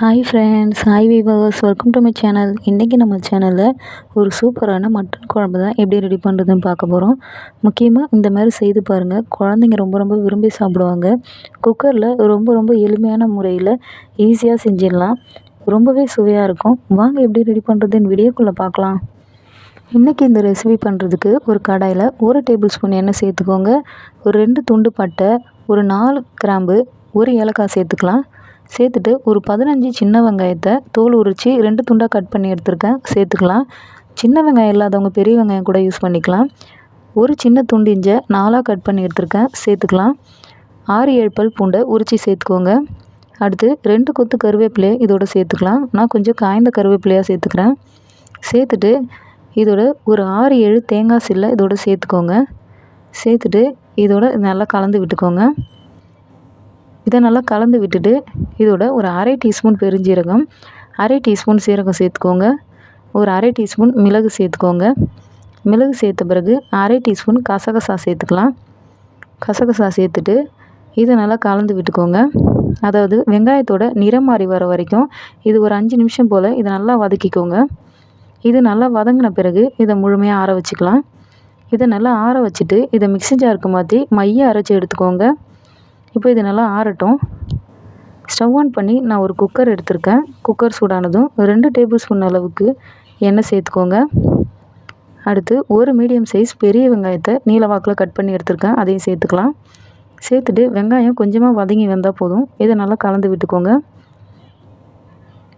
Hi friends hi viewers welcome to my channel இன்றைக்கி நம்ம சேனலில் ஒரு சூப்பரான மட்டன் குழம்பு தான் எப்படி ரெடி பண்ணுறதுன்னு பார்க்க போகிறோம் முக்கியமாக இந்த மாதிரி செய்து பாருங்கள் குழந்தைங்க ரொம்ப ரொம்ப விரும்பி சாப்பிடுவாங்க. குக்கரில் ரொம்ப ரொம்ப எளிமையான முறையில் ஈஸியாக செஞ்சிடலாம். ரொம்பவே சுவையாக இருக்கும். வாங்க எப்படி ரெடி பண்ணுறதுன்னு வீடியோக்குள்ளே பார்க்கலாம். இன்றைக்கி இந்த ரெசிபி பண்ணுறதுக்கு ஒரு கடாயில் ஒரு டேபிள் ஸ்பூன் எண்ணெய் சேர்த்துக்கோங்க. ஒரு ரெண்டு துண்டு பட்டை ஒரு நாலு கிராம்பு ஒரு ஏலக்காய் சேர்த்துக்கலாம். சேர்த்துட்டு ஒரு பதினஞ்சு சின்ன வெங்காயத்தை தோல் உரித்து ரெண்டு துண்டாக கட் பண்ணி எடுத்துருக்கேன். சேர்த்துக்கலாம். சின்ன வெங்காயம் இல்லாதவங்க பெரிய வெங்காயம் கூட யூஸ் பண்ணிக்கலாம். ஒரு சின்ன துண்டு இஞ்சை நாலாக கட் பண்ணி எடுத்துருக்கேன். சேர்த்துக்கலாம். ஆறு ஏழு பல் பூண்டை உரித்து சேர்த்துக்கோங்க. அடுத்து ரெண்டு கொத்து கருவேப்பிலையை இதோட சேர்த்துக்கலாம். நான் கொஞ்சம் காய்ந்த கருவேப்பிலையாக சேர்த்துக்கிறேன். சேர்த்துட்டு இதோட ஒரு ஆறு ஏழு தேங்காய் சில்லை இதோட சேர்த்துக்கோங்க. சேர்த்துட்டு இதோட நல்லா கலந்து விட்டுக்கோங்க. இதை நல்லா கலந்து விட்டுட்டு இதோட ஒரு அரை டீஸ்பூன் பெருஞ்சீரகம் அரை டீஸ்பூன் சீரகம் சேர்த்துக்கோங்க. ஒரு அரை டீஸ்பூன் மிளகு சேர்த்துக்கோங்க. மிளகு சேர்த்த பிறகு அரை டீஸ்பூன் கசகசா சேர்த்துக்கலாம். கசகசா சேர்த்துட்டு இதை நல்லா கலந்து விட்டுக்கோங்க. அதாவது வெங்காயத்தோட நிறம் மாறி வர வரைக்கும் இது ஒரு அஞ்சு நிமிஷம் போல் இதை நல்லா வதக்கிக்கோங்க. இது நல்லா வதங்கின பிறகு இதை முழுமையாக ஆற வச்சுக்கலாம். இதை நல்லா ஆற வச்சுட்டு இதை மிக்சி ஜாருக்கு மாற்றி மைய அரைச்சி எடுத்துக்கோங்க. இப்போ இது நல்லா ஆறட்டும். ஸ்டவ் ஆன் பண்ணி நான் ஒரு குக்கர் எடுத்திருக்கேன். குக்கர் சூடானதும் ரெண்டு டேபிள் ஸ்பூன் அளவுக்கு எண்ணெய் சேர்த்துக்கோங்க. அடுத்து ஒரு மீடியம் சைஸ் பெரிய வெங்காயத்தை நீல வாக்கில் கட் பண்ணி எடுத்திருக்கேன். அதையும் சேர்த்துக்கலாம். சேர்த்துட்டு வெங்காயம் கொஞ்சமாக வதங்கி வந்தால் போதும். இதை நல்லா கலந்து விட்டுக்கோங்க.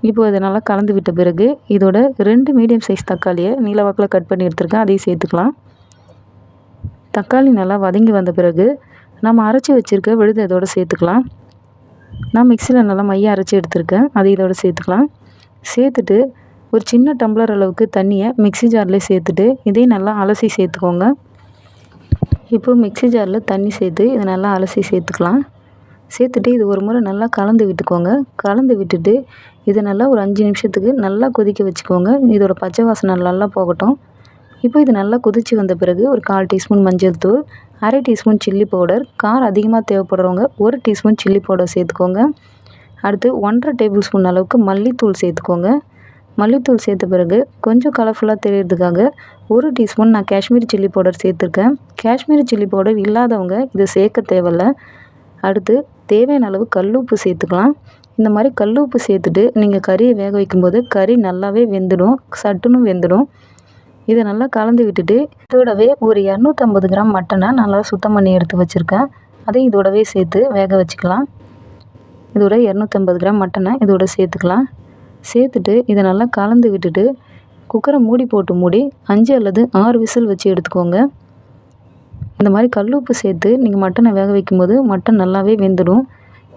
இப்போ இதை நல்லா கலந்து விட்ட பிறகு இதோட ரெண்டு மீடியம் சைஸ் தக்காளியை நீல வாக்கில் கட் பண்ணி எடுத்திருக்கேன். அதையும் சேர்த்துக்கலாம். தக்காளி நல்லா வதங்கி வந்த பிறகு நம்ம அரைச்சி வச்சுருக்க விழுது இதோட சேர்த்துக்கலாம். நான் மிக்சியில் நல்லா மையம் அரைச்சி எடுத்திருக்கேன். அதை இதோட சேர்த்துக்கலாம். சேர்த்துட்டு ஒரு சின்ன டம்ளர் அளவுக்கு தண்ணியை மிக்சி ஜார்லேயே சேர்த்துட்டு இதையும் நல்லா அலசி சேர்த்துக்கோங்க. இப்போ மிக்சி ஜாரில் தண்ணி சேர்த்து இதை நல்லா அலசி சேர்த்துக்கலாம். சேர்த்துட்டு இது ஒரு முறை நல்லா கலந்து விட்டுக்கோங்க. கலந்து விட்டுட்டு இதை நல்லா ஒரு அஞ்சு நிமிஷத்துக்கு நல்லா கொதிக்க வச்சுக்கோங்க. இதோட பச்சை வாசனை நல்லா போகட்டும். இப்போ இது நல்லா கொதித்து வந்த பிறகு ஒரு கால் டீஸ்பூன் மஞ்சள் தூள் அரை டீஸ்பூன் சில்லி பவுடர் காரம் அதிகமாக தேவைப்படுறவங்க ஒரு டீஸ்பூன் சில்லி பவுடர் சேர்த்துக்கோங்க. அடுத்து ஒன்றரை டேபிள் ஸ்பூன் அளவுக்கு மல்லித்தூள் சேர்த்துக்கோங்க. மல்லித்தூள் சேர்த்த பிறகு கொஞ்சம் கலர்ஃபுல்லாக தெரியறதுக்காக ஒரு டீஸ்பூன் நான் காஷ்மீரி சில்லி பவுடர் சேர்த்துருக்கேன். காஷ்மீரி சில்லி பவுடர் இல்லாதவங்க இதை சேர்க்க தேவையில்ல. அடுத்து தேவையான அளவு கல் உப்பு சேர்த்துக்கலாம். இந்த மாதிரி கல் உப்பு சேர்த்துட்டு நீங்கள் கறியை வேக வைக்கும்போது கறி நல்லாவே வெந்துடும் சட்டுன்னு வெந்துடும். இதை நல்லா கலந்து விட்டுட்டு இதோடவே ஒரு இரநூத்தம்பது கிராம் மட்டனை நல்லா சுத்தம் பண்ணி எடுத்து வச்சுருக்கேன். அதையும் இதோடவே சேர்த்து வேக வச்சுக்கலாம். இதோட இரநூத்தம்பது கிராம் மட்டனை இதோட சேர்த்துக்கலாம். சேர்த்துட்டு இதை நல்லா கலந்து விட்டுட்டு குக்கரை மூடி போட்டு மூடி அஞ்சு அல்லது ஆறு விசில் வச்சு எடுத்துக்கோங்க. இந்த மாதிரி கல் உப்பு சேர்த்து நீங்கள் மட்டனை வேக வைக்கும்போது மட்டன் நல்லாவே வெந்துடும்.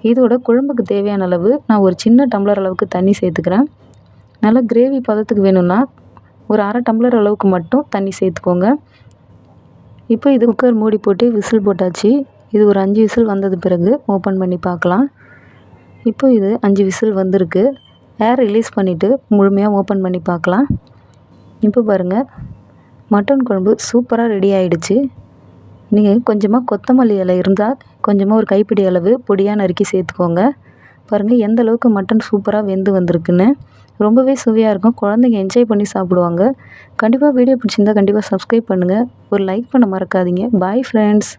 இதோட குழம்புக்கு தேவையான அளவு நான் ஒரு சின்ன டம்ளர் அளவுக்கு தண்ணி சேர்த்துக்கிறேன். நல்லா கிரேவி பதத்துக்கு வேணும்னா ஒரு அரை டம்ளர் அளவுக்கு மட்டும் தண்ணி சேர்த்துக்கோங்க. இப்போ இது குக்கர் மூடி போட்டு விசில் போட்டாச்சு. இது ஒரு அஞ்சு விசில் வந்தது பிறகு ஓப்பன் பண்ணி பார்க்கலாம். இப்போ இது அஞ்சு விசில் வந்திருக்கு. ஏர் ரிலீஸ் பண்ணிவிட்டு முழுமையாக ஓப்பன் பண்ணி பார்க்கலாம். இப்போ பாருங்கள் மட்டன் குழம்பு சூப்பராக ரெடி ஆகிடுச்சு நீங்கள் கொஞ்சமாக கொத்தமல்லி இலை இருந்தால் கொஞ்சமாக ஒரு கைப்பிடி அளவு பொடியாக நறுக்கி சேர்த்துக்கோங்க. பாருங்கள் எந்த அளவுக்கு மட்டன் சூப்பராக வெந்து வந்திருக்குன்னு. ரொம்பவே சுவையாக இருக்கும். குழந்தைங்க என்ஜாய் பண்ணி சாப்பிடுவாங்க. கண்டிப்பாக வீடியோ பிடிச்சிருந்தா கண்டிப்பாக சப்ஸ்கிரைப் பண்ணுங்கள் ஒரு லைக் பண்ண மறக்காதீங்க. Bye friends